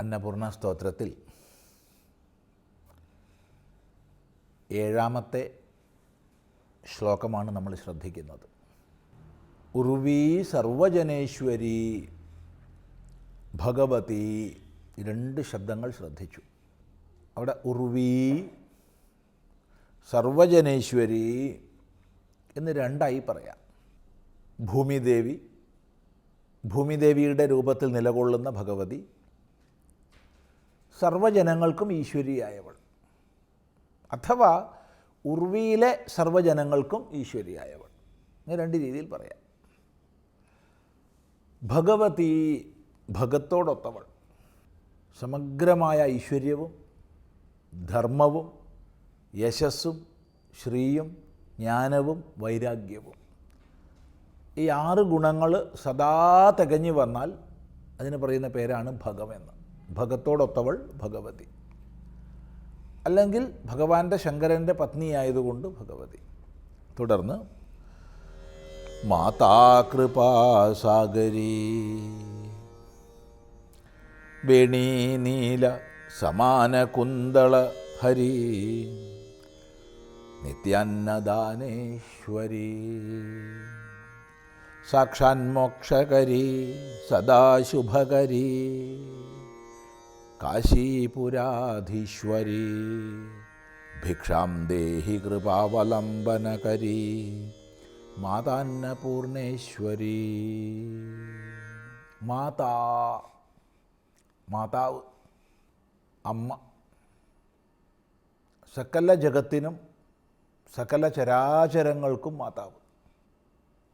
അന്നപൂർണ സ്തോത്രത്തിൽ ഏഴാമത്തെ ശ്ലോകമാണ് നമ്മൾ ശ്രദ്ധിക്കുന്നത്. ഉർവീ സർവജനേശ്വരി ഭഗവതി രണ്ട് ശബ്ദങ്ങൾ ശ്രദ്ധിച്ചു. അവിടെ ഉർവീ സർവജനേശ്വരി എന്ന് രണ്ടായി പറയാം. ഭൂമിദേവി ഭൂമിദേവിയുടെ രൂപത്തിൽ നിലകൊള്ളുന്ന ഭഗവതി സർവജനങ്ങൾക്കും ഈശ്വരിയായവൾ. അഥവാ ഉർവിയിലെ സർവജനങ്ങൾക്കും ഈശ്വരിയായവൾ. ഇങ്ങനെ രണ്ട് രീതിയിൽ പറയാം. ഭഗവതി ഭഗത്തോടൊത്തവൾ. സമഗ്രമായ ഐശ്വര്യവും ധർമ്മവും യശസ്സും ശ്രീയും ജ്ഞാനവും വൈരാഗ്യവും. ഈ ആറ് ഗുണങ്ങൾ സദാ തികഞ്ഞു വന്നാൽ അതിന് പറയുന്ന പേരാണ് ഭഗമെന്ന്. ഭഗത്തോടൊത്തവൾ ഭഗവതി. അല്ലെങ്കിൽ ഭഗവാന്റെ ശങ്കരന്റെ പത്നിയായതുകൊണ്ട് ഭഗവതി. തുടർന്ന് മാതാകൃപാസാഗരി വേണീനീല സമാന കുന്തള ഹരി നിത്യാന്നദാനേശ്വരി സാക്ഷാന്മോക്ഷകരി സദാശുഭകരി. കാശീപുരാധീശ്വരി ഭിക്ഷാം ദേഹി കൃപാവലംബനകരി മാതാന്നപൂർണേശ്വരി. മാതാ മാതാവ് അമ്മ സകല ജഗത്തിനും സകല ചരാചരങ്ങൾക്കും മാതാവ്.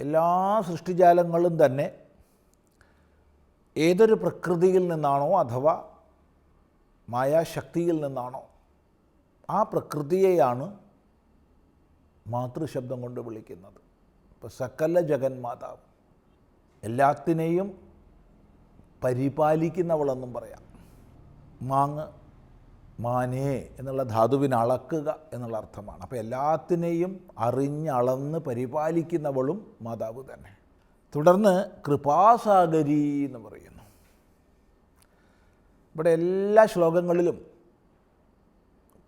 എല്ലാ സൃഷ്ടിജാലങ്ങളും തന്നെ ഏതൊരു പ്രകൃതിയിൽ നിന്നാണോ അഥവാ മായാശക്തിയിൽ നിന്നാണോ ആ പ്രകൃതിയെയാണ് മാതൃശബ്ദം കൊണ്ട് വിളിക്കുന്നത്. ഇപ്പോൾ സകല ജഗന്മാതാവ് എല്ലാത്തിനെയും പരിപാലിക്കുന്നവളെന്നും പറയാം. മാങ്ങ് മാനേ എന്നുള്ള ധാതുവിന് അളക്കുക എന്നുള്ള അർത്ഥമാണ്. അപ്പോൾ എല്ലാത്തിനെയും അറിഞ്ഞളന്ന് പരിപാലിക്കുന്നവളും മാതാവ് തന്നെ. തുടർന്ന് കൃപാസാഗരി എന്ന് പറയുന്നു ഇവിടെ എല്ലാ ശ്ലോകങ്ങളിലും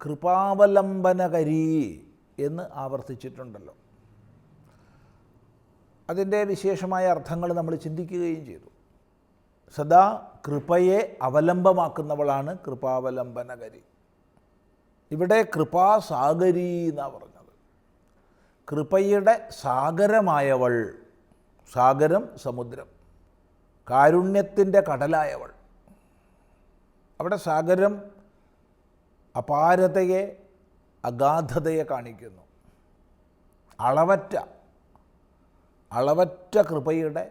കൃപാവലംബനകരി എന്ന് ആവർത്തിച്ചിട്ടുണ്ടല്ലോ. അതിന്റെ വിശേഷമായ അർത്ഥങ്ങൾ നമ്മൾ ചിന്തിക്കുകയും ചെയ്തു. സദാ കൃപയെ അവലംബമാക്കുന്നവളാണ് കൃപാവലംബനകരി. ഇവിടെ കൃപാസാഗരി എന്നാണ് പറഞ്ഞത്. കൃപയുടെ സാഗരമായവൾ സാഗരം സമുദ്രം കാരുണ്യത്തിന്റെ കടലായവൾ. അവിടെ സാഗരം അപാരതയെ അഗാധതയെ കാണിക്കുന്നു. അളവറ്റ അളവറ്റ കൃപയുടെ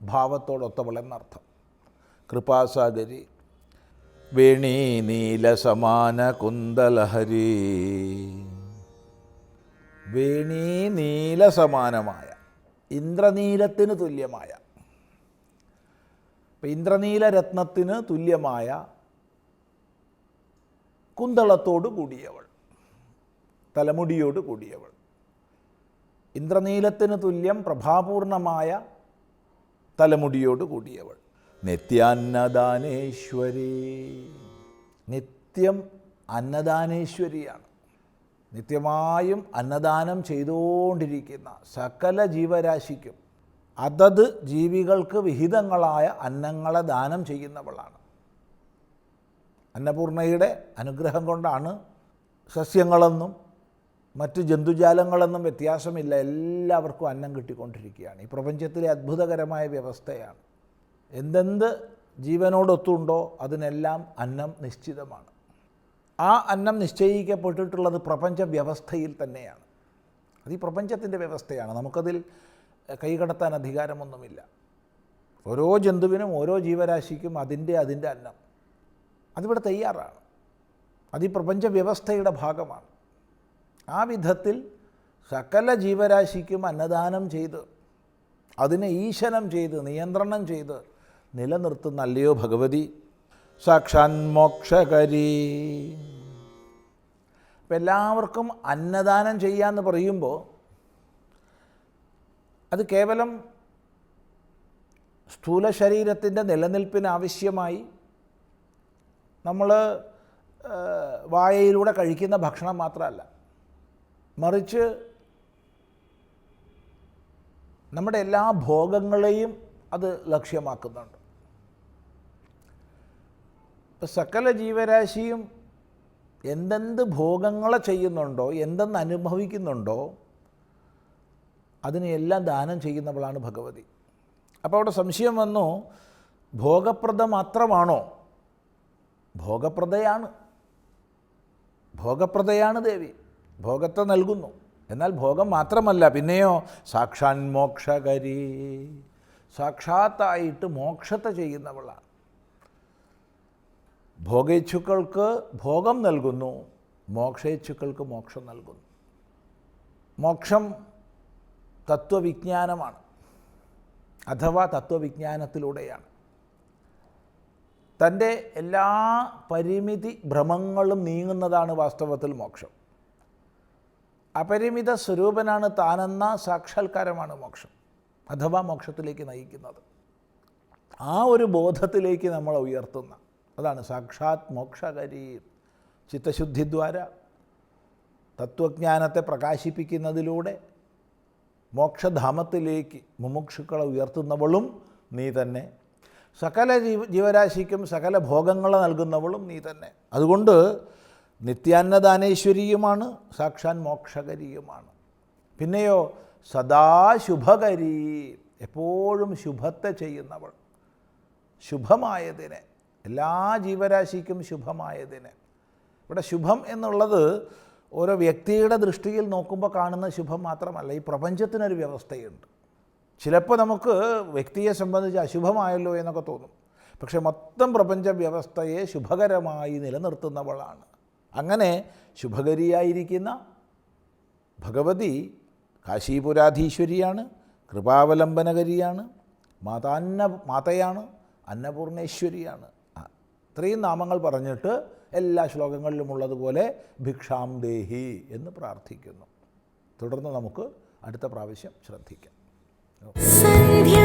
ഭാവത്തോടൊത്തവളെന്നർത്ഥം കൃപാസാഗരി വേണി നീലസമാന കുന്തലഹരി വേണി നീലസമാനമായ ഇന്ദ്രനീലത്തിന് തുല്യമായ ഇപ്പം ഇന്ദ്രനീല രത്നത്തിന് തുല്യമായ കുന്തളത്തോട് കൂടിയവൾ തലമുടിയോട് കൂടിയവൾ. ഇന്ദ്രനീലത്തിന് തുല്യം പ്രഭാപൂർണമായ തലമുടിയോട് കൂടിയവൾ. നിത്യാന്നദാനേശ്വരി. നിത്യം അന്നദാനേശ്വരിയാണ്. നിത്യമായും അന്നദാനം ചെയ്തുകൊണ്ടിരിക്കുന്ന സകല ജീവരാശിക്കും അതത് ജീവികൾക്ക് വിഹിതങ്ങളായ അന്നങ്ങളെ ദാനം ചെയ്യുന്നവളാണ്. അന്നപൂർണയുടെ അനുഗ്രഹം കൊണ്ടാണ് സസ്യങ്ങളെന്നും മറ്റ് ജന്തുജാലങ്ങളെന്നും വ്യത്യാസമില്ല. എല്ലാവർക്കും അന്നം കിട്ടിക്കൊണ്ടിരിക്കുകയാണ്. ഈ പ്രപഞ്ചത്തിലെ അത്ഭുതകരമായ വ്യവസ്ഥയാണ്. എന്തെന്ത് ജീവനോടൊത്തുണ്ടോ അതിനെല്ലാം അന്നം നിശ്ചിതമാണ്. ആ അന്നം നിശ്ചയിക്കപ്പെട്ടിട്ടുള്ളത് പ്രപഞ്ച വ്യവസ്ഥയിൽ തന്നെയാണ്. അത് ഈ പ്രപഞ്ചത്തിന്റെ വ്യവസ്ഥയാണ്. നമുക്കതിൽ കൈകടത്താൻ അധികാരമൊന്നുമില്ല. ഓരോ ജന്തുവിനും ഓരോ ജീവരാശിക്കും അതിന്റെ അതിന്റെ അന്നം. അതിവിടെ തയ്യാറാണ്. അത് ഈ പ്രപഞ്ച വ്യവസ്ഥയുടെ ഭാഗമാണ്. ആ വിധത്തിൽ സകല ജീവരാശിക്കും അന്നദാനം ചെയ്ത് അതിനെ ഈശനം ചെയ്ത് നിയന്ത്രണം ചെയ്ത് നിലനിർത്തുന്ന അല്ലയോ ഭഗവതി? സാക്ഷാൻ മോക്ഷകരി. അപ്പം എല്ലാവർക്കും അന്നദാനം ചെയ്യാമെന്ന് പറയുമ്പോൾ അത് കേവലം സ്ഥൂല ശരീരത്തിന്റെ നിലനിൽപ്പിന് ആവശ്യമായി നമ്മൾ വായയിലൂടെ കഴിക്കുന്ന ഭക്ഷണം മാത്രമല്ല മറിച്ച് നമ്മുടെ എല്ലാ ഭോഗങ്ങളെയും അത് ലക്ഷ്യമാക്കുന്നുണ്ട്. ഇപ്പം സകല ജീവരാശിയും എന്തെന്ത് ഭോഗങ്ങളെ ചെയ്യുന്നുണ്ടോ എന്തെന്ന് അനുഭവിക്കുന്നുണ്ടോ അതിനെയെല്ലാം ദാനം ചെയ്യുന്നവളാണ് ഭഗവതി. അപ്പോൾ അവിടെ സംശയം വന്നു ഭോഗപ്രദ മാത്രമാണോ? ഭോഗപ്രദയാണ്. ഭോഗപ്രദയാണ് ദേവി. ഭോഗത്തെ നൽകുന്നു. എന്നാൽ ഭോഗം മാത്രമല്ല പിന്നെയോ സാക്ഷാൻ മോക്ഷകരി. സാക്ഷാത്തായിട്ട് മോക്ഷത്തെ ചെയ്യുന്നവളാണ്. ഭോഗേച്ഛുക്കൾക്ക് ഭോഗം നൽകുന്നു മോക്ഷേച്ഛുക്കൾക്ക് മോക്ഷം നൽകുന്നു. മോക്ഷം തത്വവിജ്ഞാനമാണ്. അഥവാ തത്വവിജ്ഞാനത്തിലൂടെയാണ്. തന്റെ എല്ലാ പരിമിതി ഭ്രമങ്ങളും നീങ്ങുന്നതാണ് വാസ്തവത്തിൽ മോക്ഷം. അപരിമിത സ്വരൂപനാണ് താനെന്ന സാക്ഷാത്കാരമാണ് മോക്ഷം അഥവാ മോക്ഷത്തിലേക്ക് നയിക്കുന്നത്. ആ ഒരു ബോധത്തിലേക്ക് നമ്മൾ ഉയർത്തുന്ന അതാണ് സാക്ഷാത് മോക്ഷകരി ചിത്തശുദ്ധിദ്വാര തത്വജ്ഞാനത്തെ പ്രകാശിപ്പിക്കുന്നതിലൂടെ മോക്ഷധാമത്തിലേക്ക് മുമുക്ഷുക്കളെ ഉയർത്തുന്നവളും നീ തന്നെ. സകല ജീവ ജീവരാശിക്കും സകല ഭോഗങ്ങൾ നൽകുന്നവളും നീ തന്നെ. അതുകൊണ്ട് നിത്യാന്നദാനേശ്വരിയുമാണ് സാക്ഷാൻ മോക്ഷകരിയുമാണ്. പിന്നെയോ സദാ ശുഭകരി എപ്പോഴും ശുഭത്തെ ചെയ്യുന്നവൾ. ശുഭമായതിനെ എല്ലാ ജീവരാശിക്കും ശുഭമായതിനെ. ഇവിടെ ശുഭം എന്നുള്ളത് ഓരോ വ്യക്തിയുടെ ദൃഷ്ടിയിൽ നോക്കുമ്പോൾ കാണുന്ന ശുഭം മാത്രമല്ല ഈ പ്രപഞ്ചത്തിനൊരു വ്യവസ്ഥയുണ്ട്. ചിലപ്പോൾ നമുക്ക് വ്യക്തിയെ സംബന്ധിച്ച് അശുഭമായല്ലോ എന്നൊക്കെ തോന്നും. പക്ഷേ മൊത്തം പ്രപഞ്ച വ്യവസ്ഥയെ ശുഭകരമായി നിലനിർത്തുന്നവളാണ്. അങ്ങനെ ശുഭകരിയായിരിക്കുന്ന ഭഗവതി കാശീപുരാധീശ്വരിയാണ് കൃപാവലംബനകരിയാണ് മാതാന്ന മാതയാണ് അന്നപൂർണേശ്വരിയാണ്. ഇത്രയും നാമങ്ങൾ പറഞ്ഞിട്ട് എല്ലാ ശ്ലോകങ്ങളിലും ഉള്ളതുപോലെ ഭിക്ഷാം ദേഹി എന്ന് പ്രാർത്ഥിക്കുന്നു. തുടർന്ന് നമുക്ക് അടുത്ത പ്രാവശ്യം ശ്രദ്ധിക്കാം. 三天。